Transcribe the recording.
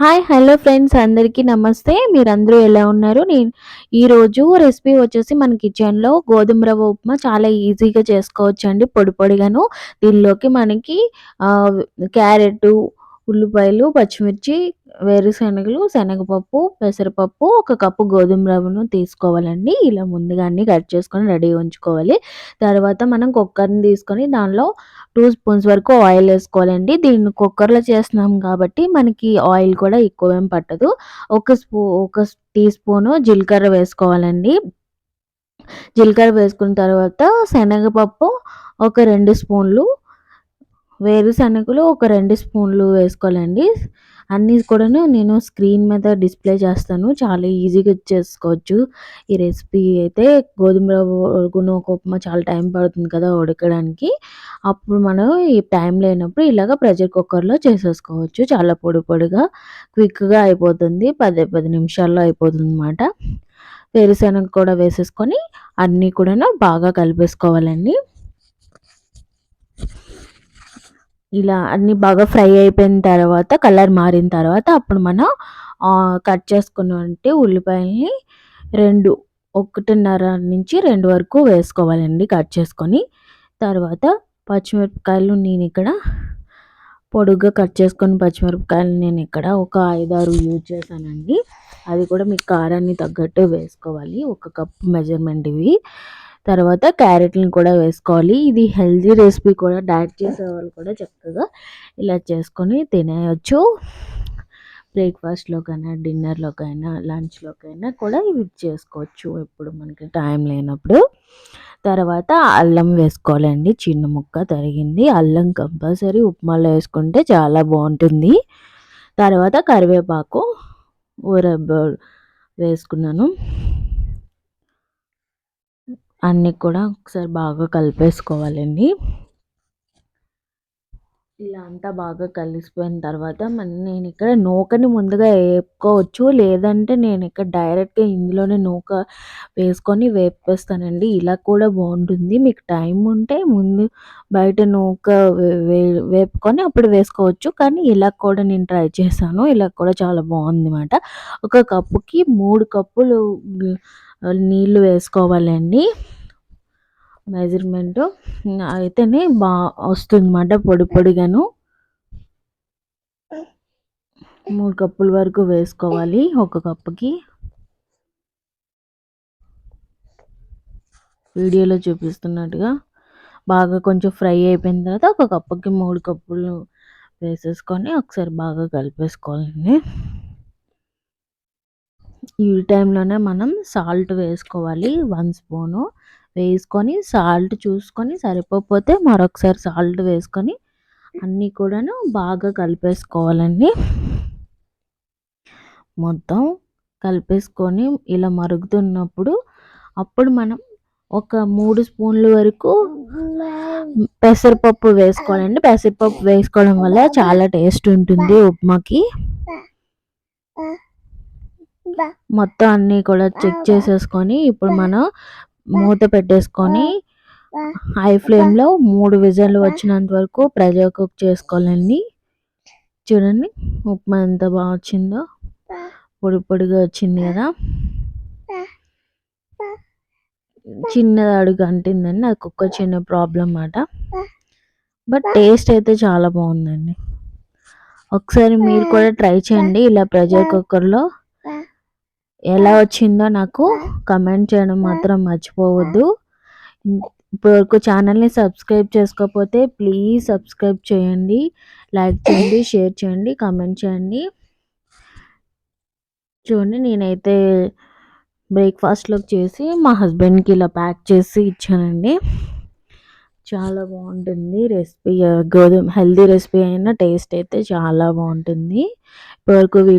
Hi hello friends అందరికీ నమస్తే. మీరందరూ ఎలా ఉన్నారు? నేను ఈరోజు రెసిపీ వచ్చేసి మన కిచెన్లో గోధుమ రవ్వ ఉప్మా చాలా ఈజీగా చేసుకోవచ్చు అండి పొడి పొడిగాను. దీనిలోకి మనకి క్యారెట్ ఉల్లిపాయలు పచ్చిమిర్చి వేరుశనగలు శనగపప్పు పెసరపప్పు ఒక కప్పు గోధుమ రవ్వను తీసుకోవాలండి. ఇలా ముందుగా అన్ని కట్ చేసుకొని రెడీ ఉంచుకోవాలి. తర్వాత మనం కుక్కర్ని తీసుకొని దానిలో టూ స్పూన్స్ వరకు ఆయిల్ వేసుకోవాలండి. దీన్ని కుక్కర్లో చేస్తున్నాం కాబట్టి మనకి ఆయిల్ కూడా ఎక్కువ ఏం పట్టదు. ఒక స్పూ ఒక టీ స్పూను జీలకర్ర వేసుకోవాలండి. జీలకర్ర వేసుకున్న తర్వాత శనగపప్పు ఒక రెండు స్పూన్లు వేరుశనగలు ఒక రెండు స్పూన్లు వేసుకోవాలండి. అన్నీ కూడాను నేను స్క్రీన్ మీద డిస్ప్లే చేస్తాను. చాలా ఈజీగా చేసుకోవచ్చు. ఈ రెసిపీ అయితే గోధుమ రవ్వ ఒక ఉప్మా చాలా టైం పడుతుంది కదా ఉడకడానికి. అప్పుడు మనం ఈ టైం లేనప్పుడు ఇలాగ ప్రెషర్ కుక్కర్లో చేసేసుకోవచ్చు. చాలా పొడి పొడిగా క్విక్గా అయిపోతుంది. పదే పది నిమిషాల్లో అయిపోతుంది అనమాట వేరుశనగ కూడా వేసేసుకొని అన్నీ కూడా బాగా కలిపేసుకోవాలండి. ఇలా అన్నీ బాగా ఫ్రై అయిపోయిన తర్వాత కలర్ మారిన తర్వాత అప్పుడు మనం కట్ చేసుకున్నటువంటి ఉల్లిపాయల్ని రెండు ఒకటిన్నర నుంచి రెండు వరకు వేసుకోవాలండి కట్ చేసుకొని. తర్వాత పచ్చిమిరపకాయలు నేను ఇక్కడ పొడుగ్గా కట్ చేసుకొని పచ్చిమిరపకాయలు నేను ఇక్కడ ఒక ఐదారు యూజ్ చేశానండి. అది కూడా మీ కారాన్ని తగ్గట్టు వేసుకోవాలి. ఒక కప్ మెజర్మెంట్ ఇవి. తర్వాత క్యారెట్లను కూడా వేసుకోవాలి. ఇది హెల్దీ రెసిపీ కూడా డైట్ చేసే వాళ్ళు కూడా చక్కగా ఇలా చేసుకొని తినేయచ్చు. బ్రేక్ఫాస్ట్లోకైనా డిన్నర్లోకైనా లంచ్లోకైనా కూడా ఇవి చేసుకోవచ్చు ఇప్పుడు మనకి టైం లేనప్పుడు. తర్వాత అల్లం వేసుకోవాలండి. చిన్న ముక్క తరిగింది. అల్లం కంపల్సరీ ఉప్మాలో వేసుకుంటే చాలా బాగుంటుంది. తర్వాత కరివేపాకు ఊరబ్బ వేసుకున్నాను. అన్నీ కూడా ఒకసారి బాగా కలిపేసుకోవాలండి. ఇలా అంతా బాగా కలిసిపోయిన తర్వాత నేను ఇక్కడ నూకని ముందుగా వేపుకోవచ్చు. లేదంటే నేను ఇక్కడ డైరెక్ట్గా ఇందులోనే నూక వేసుకొని వేపేస్తానండి. ఇలా కూడా బాగుంటుంది. మీకు టైం ఉంటే ముందు బయట నూక వేపుకొని అప్పుడు వేసుకోవచ్చు. కానీ ఇలా కూడా నేను ట్రై చేశాను. ఇలా కూడా చాలా బాగుంది అనమాట ఒక కప్పుకి మూడు కప్పులు నీళ్ళు వేసుకోవాలండి. మెజర్మెంట్. అయితేనే బా వస్తుందన్నమాట పొడి పొడిగాను. మూడు కప్పుల వరకు వేసుకోవాలి ఒక కప్పుకి. వీడియోలో చూపిస్తున్నట్టుగా బాగా కొంచెం ఫ్రై అయిపోయిన తర్వాత ఒక కప్పుకి మూడు కప్పులు వేసేసుకొని ఒకసారి బాగా కలిపేసుకోవాలండి. ఈ టైంలోనే మనం సాల్ట్ వేసుకోవాలి వన్ స్పూను. వేసుకొని సాల్ట్ చూసుకొని సరిపోతే మరొకసారి సాల్ట్ వేసుకొని అన్నీ కూడాను బాగా కలిపేసుకోవాలండి. మొత్తం కలిపేసుకొని ఇలా మరుగుతున్నప్పుడు అప్పుడు మనం ఒక మూడు స్పూన్ల వరకు పెసరపప్పు వేసుకోవాలండి. పెసరపప్పు వేసుకోవడం వల్ల చాలా టేస్ట్ ఉంటుంది ఉప్మాకి. మొత్తం అన్నీ కూడా చెక్ చేసేసుకొని ఇప్పుడు మనం మూత పెట్టేసుకొని హై ఫ్లేమ్లో మూడు విజన్లు వచ్చినంత వరకు ప్రెజర్ కుక్ చేసుకోవాలండి. చూడండి ఉప్మా ఎంత బాగా వచ్చిందో. పొడి పొడిగా వచ్చింది కదా. చిన్నది అడుగు అంటిందండి అది కుక్క చిన్న ప్రాబ్లం అన్నమాట బట్ టేస్ట్ అయితే చాలా బాగుందండి. ఒకసారి మీరు కూడా ట్రై చేయండి ఇలా ప్రెషర్ కుక్కర్లో ఎలా వచ్చిందో నాకు కమెంట్ చేయడం మాత్రం మర్చిపోవద్దు. ఇప్పటివరకు ఛానల్ని సబ్స్క్రైబ్ చేసుకోకపోతే ప్లీజ్ సబ్స్క్రైబ్ చేయండి. లైక్ చేయండి షేర్ చేయండి కమెంట్ చేయండి. చూడండి నేనైతే బ్రేక్ఫాస్ట్లోకి చేసి మా హస్బెండ్కి ఇలా ప్యాక్ చేసి ఇచ్చానండి. చాలా బాగుంటుంది రెసిపీ గోధుమ హెల్దీ రెసిపీ అయినా టేస్ట్ అయితే చాలా బాగుంటుంది. ఇప్పటివరకు